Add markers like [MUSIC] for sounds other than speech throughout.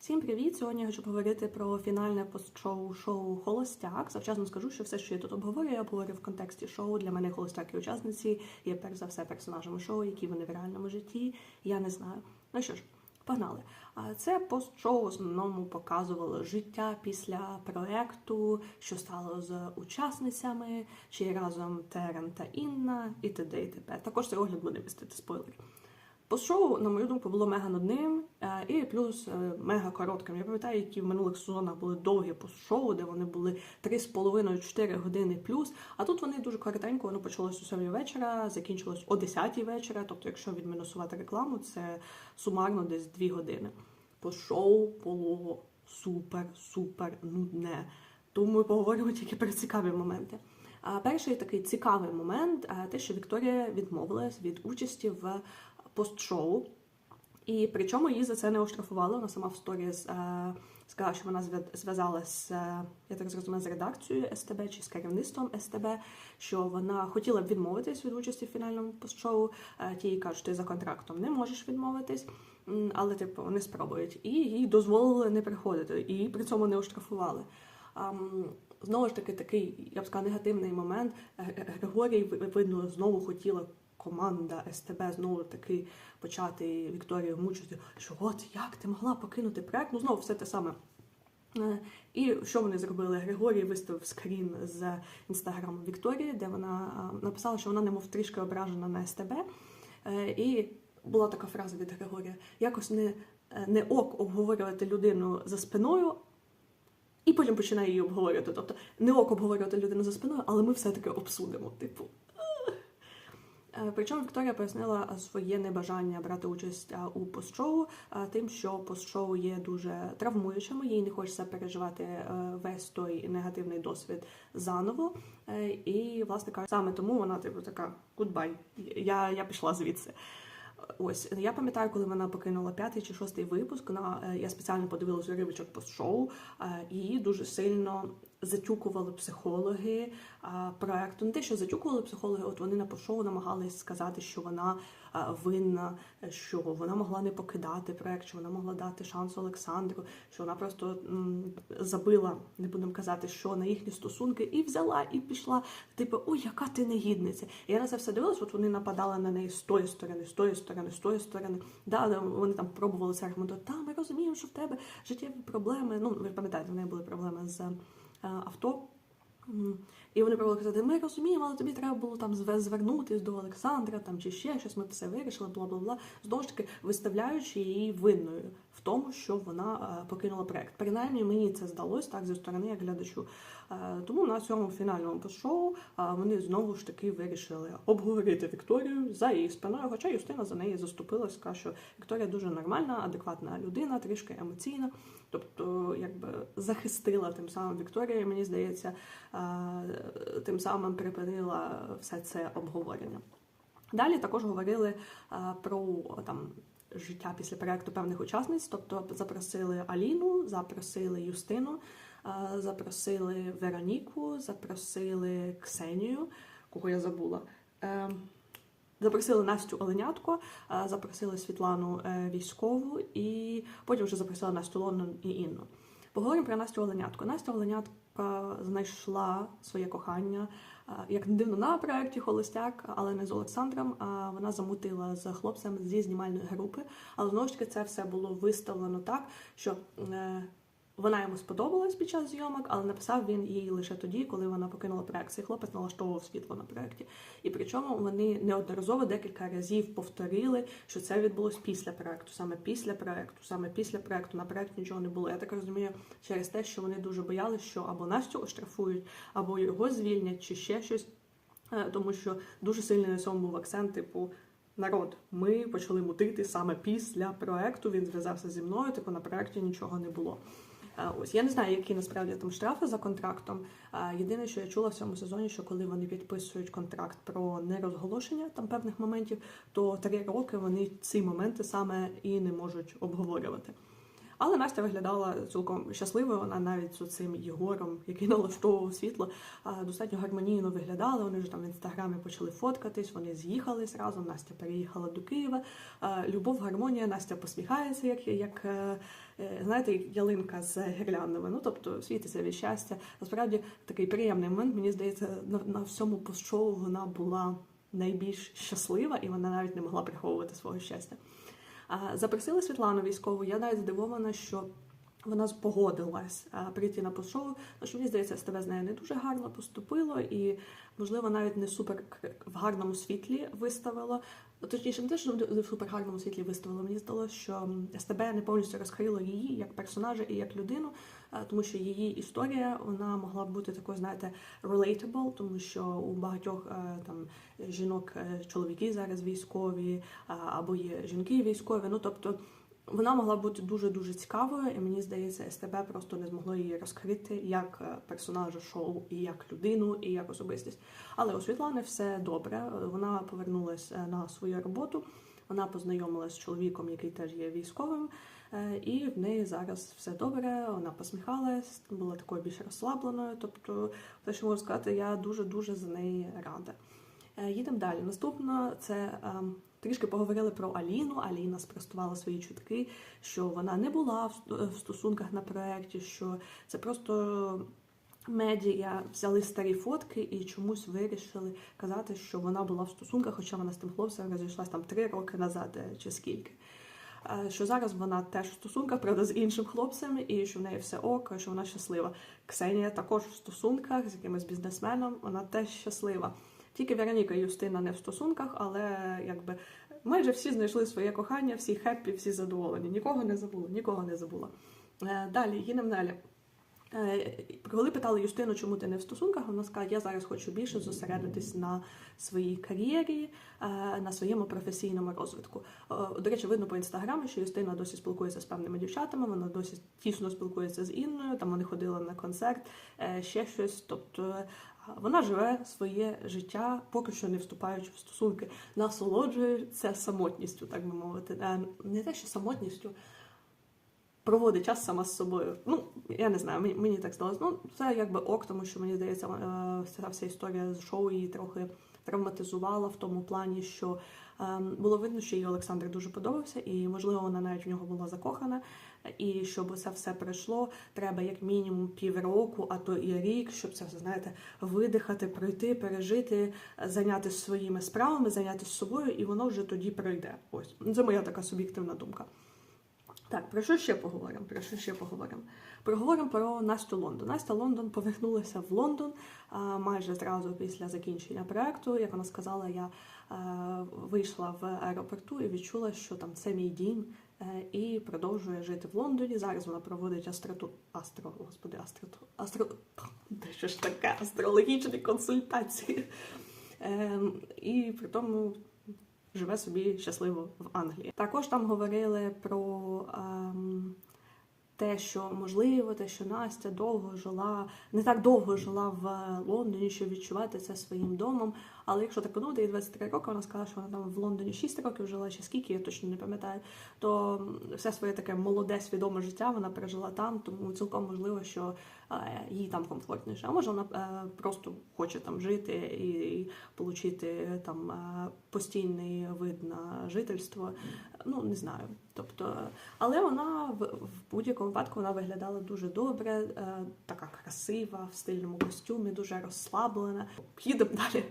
Всім привіт! Сьогодні я хочу поговорити про фінальне постшоу шоу Холостяк. Завчасно скажу, що все, що я тут обговорюю, я обговорю в контексті шоу. Для мене холостяк і учасниці є перш за все персонажами шоу, які вони в реальному житті. Я не знаю. Ну що ж, погнали. А Це постшоу в основному показувало життя після проекту, що стало з учасницями, чи разом Терен та Інна, і т.д. і т.п. Також цей огляд буде містити спойлери. Постшоу, на мою думку, було мега нудним е, і плюс е, мега коротким. Я пам'ятаю, які в минулих сезонах були довгі постшоу, де вони були 3,5-4 години плюс. А тут вони дуже коротенько, воно почалось о 7 вечора, закінчилось о 10 вечора. Тобто, якщо відмінусувати рекламу, це сумарно десь 2 години. Постшоу було супер, супер нудне. Тому ми поговоримо тільки про цікаві моменти. А перший такий цікавий момент е, те, що Вікторія відмовилась від участі в постшоу. І причому її за це не оштрафували. Вона сама в сторіс е, сказала, що вона зв'я- зв'язалась, е, я так зрозуміла, з редакцією СТБ чи з керівництвом СТБ, що вона хотіла б відмовитись від участі в фінальному постшоу. Е, ті їй кажуть, ти за контрактом не можеш відмовитись, але типу вони спробують. І їй дозволили не приходити, і при цьому не оштрафували. Ам, Знову ж таки, такий, я б сказала, негативний момент. Григорій, видно, знову хотіла команда СТБ знову таки почати Вікторію мучити, що от як ти могла покинути проект? Ну знову все те саме. Е, І що вони зробили? Григорій виставив скрін з інстаграму Вікторії, де вона написала, що вона немов трішки ображена на СТБ. Е, І була така фраза від Григорія: якось не, е, не ок обговорювати людину за спиною. І потім починає її обговорювати. Тобто не ок обговорювати людину за спиною, але ми все-таки обсудимо. Типу. Е, Причому Вікторія пояснила своє небажання брати участь у постшоу а, тим, що постшоу є дуже травмуючим, їй не хочеться переживати е, весь той негативний досвід заново. Е, І, власне кажучи, саме тому вона типу така гудбай. Я, я пішла звідси. Ось я пам'ятаю, коли вона покинула п'ятий чи шостий випуск. На е, я спеціально подивилася уривочок постшоу, е, і дуже сильно затюкували психологи проекту. Не те, що затюкували психологи, от вони на постшоу намагались сказати, що вона винна, що вона могла не покидати проект, що вона могла дати шанс Олександру, що вона просто забила, не будемо казати, що на їхні стосунки, і взяла і пішла. Типу, ой, яка ти негідниця. І я на це все дивилась, от вони нападали на неї з тої сторони, з тої сторони, з тої сторони. Да, вони там пробували це аргументувати. Та, ми розуміємо, що в тебе життєві проблеми. Ну, ви пам'ятаєте, в неї були проблеми з авто. І вони пробували казати, ми розуміємо, але тобі треба було там зве- звернутись до Олександра там чи ще щось, ми все вирішили, бла бла бла. Знову ж таки, виставляючи її винною в тому, що вона е, покинула проект. Принаймні мені це здалося так зі сторони як глядачу. Е, Тому на цьому фінальному шоу вони знову ж таки вирішили обговорити Вікторію за її спиною. Хоча Юстина за неї заступилась, сказала, що Вікторія дуже нормальна, адекватна людина, трішки емоційна. Тобто, якби захистила тим самим Вікторія, мені здається, е, тим самим припинила все це обговорення. Далі також говорили е, про там. Життя після проекту певних учасниць, тобто запросили Аліну, запросили Юстину, е, запросили Вероніку, запросили Ксенію, кого я забула. Е, Запросили Настю Оленятко, е, запросили Світлану військову, і потім вже запросили Настю Лондон і Інну. Поговоримо про Настю Оленятко. Настя Оленятко знайшла своє кохання, як не дивно на проєкті Холостяк, але не з Олександром. А вона замутила з хлопцем зі знімальної групи. Але знову ж таки це все було виставлено так, що е, вона йому сподобалась під час зйомок, але написав він їй лише тоді, коли вона покинула проект. Цей хлопець налаштовував світло на проєкті. І причому вони неодноразово декілька разів повторили, що це відбулось після проекту, саме після проекту, саме після проекту. На проєкті нічого не було. Я так розумію, через те, що вони дуже боялися, що або Настю оштрафують, або його звільнять, чи ще щось. Е, Тому що дуже сильний на цьому був акцент, типу. Народ, ми почали мутити саме після проекту. Він зв'язався зі мною. Типу на проекті нічого не було. Ось я не знаю, які насправді там штрафи за контрактом. Єдине, що я чула в цьому сезоні, що коли вони підписують контракт про нерозголошення там певних моментів, то три роки вони ці моменти саме і не можуть обговорювати. Але Настя виглядала цілком щасливою. Вона навіть з цим Єгором, який налаштовував світло, достатньо гармонійно виглядала. Вони вже там в інстаграмі почали фоткатись. Вони з'їхались разом. Настя переїхала до Києва. Любов, гармонія. Настя посміхається, як як е, е, знаєте, ялинка з гірляндами. Ну тобто світиться від щастя. Насправді такий приємний момент. Мені здається, на, на всьому постшоу вона була найбільш щаслива, і вона навіть не могла приховувати свого щастя. А, Запросили Світлану військову. Я навіть здивована, що вона погодилась прийти на постшоу, тому що мені здається, СТВ з нею не дуже гарно поступило, і можливо навіть не супер в гарному світлі виставило. Точніше, не те, що в супер гарному світлі виставило. Мені здалося, що СТБ не повністю розкрило її як персонажа і як людину, тому що її історія вона могла б бути такою, знаєте, relatable, тому що у багатьох е, там жінок е, чоловіки зараз військові, або є жінки військові. Ну тобто вона могла бути дуже дуже цікавою, і мені здається, СТБ просто не змогло її розкрити як е, персонажа шоу, і як людину, і як особистість. Але у Світлани все добре. Вона повернулася на свою роботу. Вона познайомилася з чоловіком, який теж є військовим, і в неї зараз все добре. Вона посміхалась, була такою більш розслабленою. Тобто, те, що можу сказати, я дуже дуже за неї рада. Е, Їдемо далі. Наступно це ем, трішки поговорили про Аліну. Аліна спростувала свої чутки, що вона не була в стосунках на проєкті, що це просто медіа взяли старі фотки і чомусь вирішили казати, що вона була в стосунках, хоча вона з тим хлопцем розійшлась там три роки назад е, чи скільки. Е, Що зараз вона теж в стосунках, правда, з іншим хлопцем, і що в неї все ок, що вона щаслива. Ксенія також в стосунках з якимось бізнесменом, вона теж щаслива. Тільки Вероніка і Юстина не в стосунках, але якби майже всі знайшли своє кохання, всі хеппі, всі задоволені. Нікого не забула, нікого не забула. Е, Далі, Гінемнелі. Коли питали Юстину, чому ти не в стосунках, вона сказала, я зараз хочу більше зосередитись на своїй кар'єрі, е, на своєму професійному розвитку. Е, До речі, видно по інстаграму, що Юстина досі спілкується з певними дівчатами, вона досі тісно спілкується з Інною, там вони ходили на концерт, е, ще щось. Тобто е, вона живе своє життя, поки що не вступаючи в стосунки, насолоджується самотністю, так би мовити. Е, Не те, що самотністю, проводить час сама з собою. Ну, я не знаю, мені, мені так здалося. Ну, це якби ок, тому що мені здається, е, ця вся історія з шоу її трохи травматизувала в тому плані, що е, було видно, що їй Олександр дуже подобався, і можливо вона навіть в нього була закохана. І щоб це все пройшло, треба як мінімум півроку, а то і рік, щоб це все знаєте, видихати, пройти, пережити, зайнятися своїми справами, зайнятися собою, і воно вже тоді пройде. Ось це моя така суб'єктивна думка. Так, про що ще поговоримо? Про що ще поговоримо? Поговоримо про Настю Лондон. Настя Лондон повернулася в Лондон а, майже зразу після закінчення проекту. Як вона сказала, я а, вийшла в аеропорту і відчула, що там це мій дім, е, і продовжує жити в Лондоні. Зараз вона проводить астроту... астро, господи, астроту... астро... [LAUGHS] Де що ж таке? Астрологічні консультації. Ем, і при тому живе собі щасливо в Англії. Також там говорили про ем, те, що можливо, те, що Настя довго жила, не так довго жила в Лондоні, щоб відчувати це своїм домом. Але якщо так подумати, їй 23 роки, вона сказала, що вона там в Лондоні 6 років жила, чи скільки, я точно не пам'ятаю, то все своє таке молоде, свідоме життя вона пережила там, тому цілком можливо, що е, їй там комфортніше. А може вона е, просто хоче там жити і, отримати там е, постійний вид на жительство. Ну, не знаю. Тобто, але вона в, в будь-якому випадку вона виглядала дуже добре, е, така красива, в стильному костюмі, дуже розслаблена. Їдемо далі.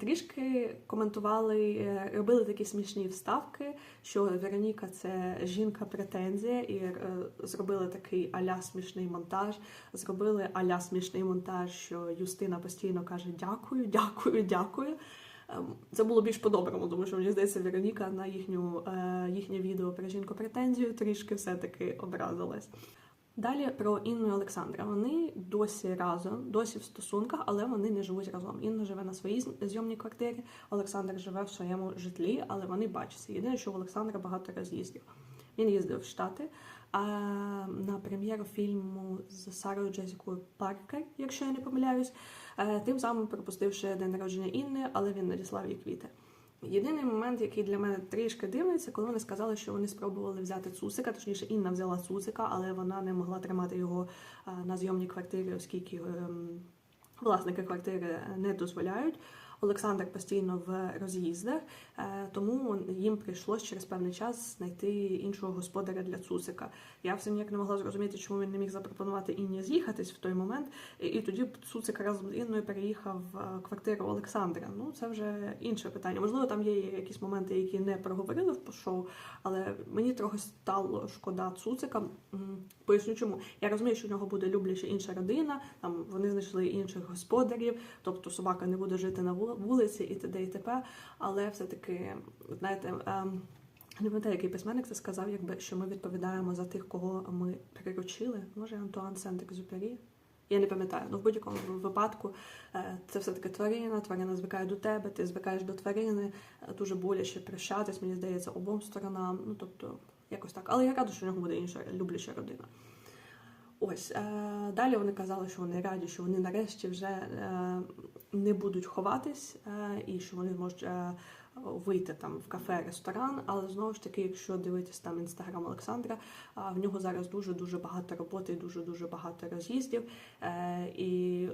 Трішки коментували, е, робили такі смішні вставки, що Вероніка це жінка претензія, і е, зробили такий аля смішний монтаж. Зробили аля смішний монтаж, що Юстина постійно каже дякую, дякую, дякую. Ем, Це було більш по-доброму, тому що мені здається, Вероніка на їхню, е, їхнє відео про жінку претензію трішки все-таки образилась. Далі про Інну і Олександра. Вони досі разом, досі в стосунках, але вони не живуть разом. Інна живе на своїй зйомній квартирі, Олександр живе в своєму житлі, але вони бачаться. Єдине, що Олександра багато роз'їздів. Він їздив в Штати а на прем'єру фільму з Сарою Джесікою Паркер, якщо я не помиляюсь, е, тим самим пропустивши день народження Інни, але він надіслав їй квіти. Єдиний момент, який для мене трішки дивний, це коли вони сказали, що вони спробували взяти цусика, точніше Інна взяла цусика, але вона не могла тримати його е, на зйомній квартирі, оскільки ем, власники квартири не дозволяють. Олександр постійно в роз'їздах, е, тому їм прийшлось через певний час знайти іншого господаря для цусика. Я все ніяк не могла зрозуміти, чому він не міг запропонувати Інні з'їхатись в той момент. І, і тоді цуцик разом з Інною переїхав в квартиру Олександра. Ну це вже інше питання. Можливо, там є якісь моменти, які не проговорили в шоу, але мені трохи стало шкода цуцика. Поясню, чому я розумію, що в нього буде любляча інша родина. Там вони знайшли інших господарів, тобто собака не буде жити на вулиці і т.д. і т.п. Але все-таки, знаєте, ем, не пам'ятаю, який письменник це сказав, якби що ми відповідаємо за тих, кого ми приручили. Може, Антуан Сент-Екзюпері? Я не пам'ятаю, ну в будь-якому випадку е, це все-таки тварина, тварина звикає до тебе, ти звикаєш до тварини, дуже боляче прощатись, мені здається, обом сторонам. Ну тобто, якось так. Але я рада, що в нього буде інша любляча родина. Ось е, далі вони казали, що вони раді, що вони нарешті вже е, не будуть ховатись, і що вони зможуть е, вийти там в кафе, ресторан. Але знову ж таки, якщо дивитись там інстаграм Олександра, в нього зараз дуже дуже багато роботи, і дуже дуже багато роз'їздів. Е, і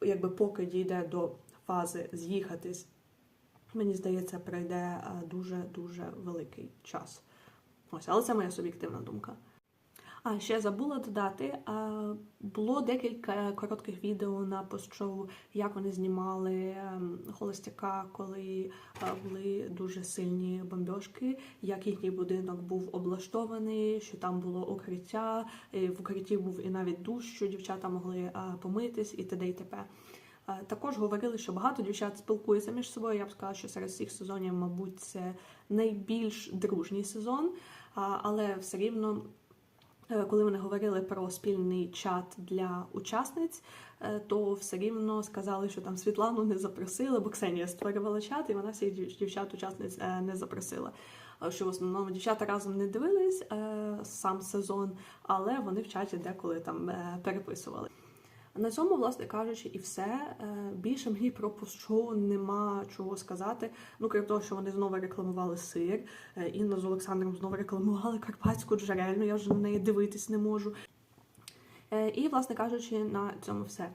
якби поки дійде до фази з'їхатись, мені здається, пройде дуже дуже великий час. Ось, але це моя суб'єктивна думка. А ще забула додати, було декілька коротких відео на постшоу, як вони знімали ем, холостяка, коли були дуже сильні бомбьошки, як їхній будинок був облаштований, що там було укриття, в укритті був і навіть душ, що дівчата могли помитись і т.д. і т.п. Також говорили, що багато дівчат спілкуються між собою. Я б сказала, що серед всіх сезонів, мабуть, це найбільш дружній сезон, але все рівно. Е, Коли вони говорили про спільний чат для учасниць, е, то все рівно сказали, що там Світлану не запросили, бо Ксенія створювала чат, і вона всіх дів- дівчат-учасниць е, не запросила. Що в основному дівчата разом не дивились сам сезон, але вони в чаті деколи там переписували. На цьому, власне кажучи, і все. Е, Більше мені про постшоу нема чого сказати. Ну, крім того, що вони знову рекламували сир. Е, Інна з Олександром знову рекламували карпатську джерельну, я вже на неї дивитись не можу. Е, І, власне кажучи, на цьому все.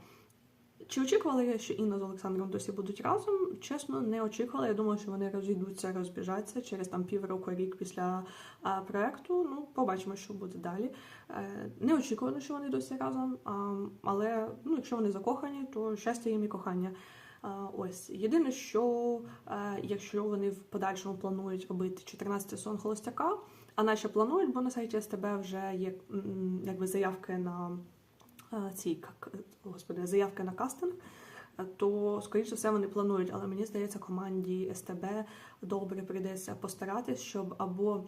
Чи очікувала я, що Інна з Олександром досі будуть разом? Чесно, не очікувала. Я думала, що вони розійдуться, розбіжаться через там півроку, рік після а, проекту. Ну, побачимо, що буде далі. Е, не очікувано, що вони досі разом. А, але ну, якщо вони закохані, то щастя їм і кохання. А, Ось єдине, що е, якщо вони в подальшому планують робити 14 сон холостяка, а наче планують, бо на сайті СТБ вже є якби заявки на ці господи, заявки на кастинг. е, То, скоріше все, вони планують, але мені здається, команді СТБ добре прийдеться постаратись, щоб або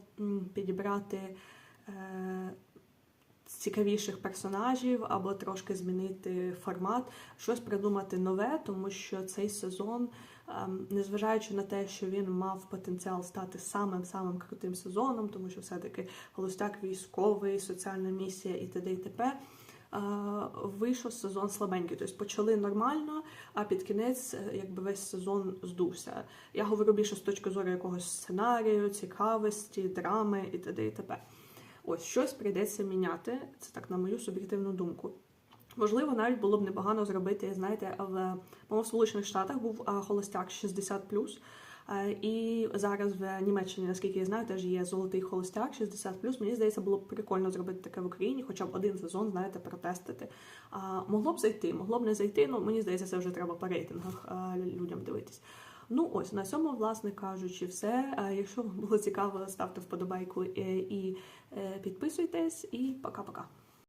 підібрати е, цікавіших персонажів, або трошки змінити формат, щось придумати нове, тому що цей сезон, ем, незважаючи на те, що він мав потенціал стати самим самим крутим сезоном, тому що все-таки холостяк військовий, соціальна місія і т.д. і т.п. Вийшов сезон слабенький, тобто почали нормально, а під кінець е, якби весь сезон здувся. Я говорю більше з точки зору якогось сценарію, цікавості, драми і т.д. і т.п. Ось щось прийдеться міняти. Це так на мою суб'єктивну думку. Можливо, навіть було б непогано зробити, знаєте, в по в Сполучених Штатах був холостяк 60+, е, і зараз в Німеччині, наскільки я знаю, теж є золотий холостяк 60+. Мені здається, було б прикольно зробити таке в Україні, хоча б один сезон, знаєте, протестити. А, могло б зайти, могло б не зайти. Ну мені здається, це вже треба по рейтингах а, людям дивитись. Ну ось на цьому, власне кажучи, все. Е, Якщо вам було цікаво, ставте вподобайку е, і е, підписуйтесь. І пока-пока.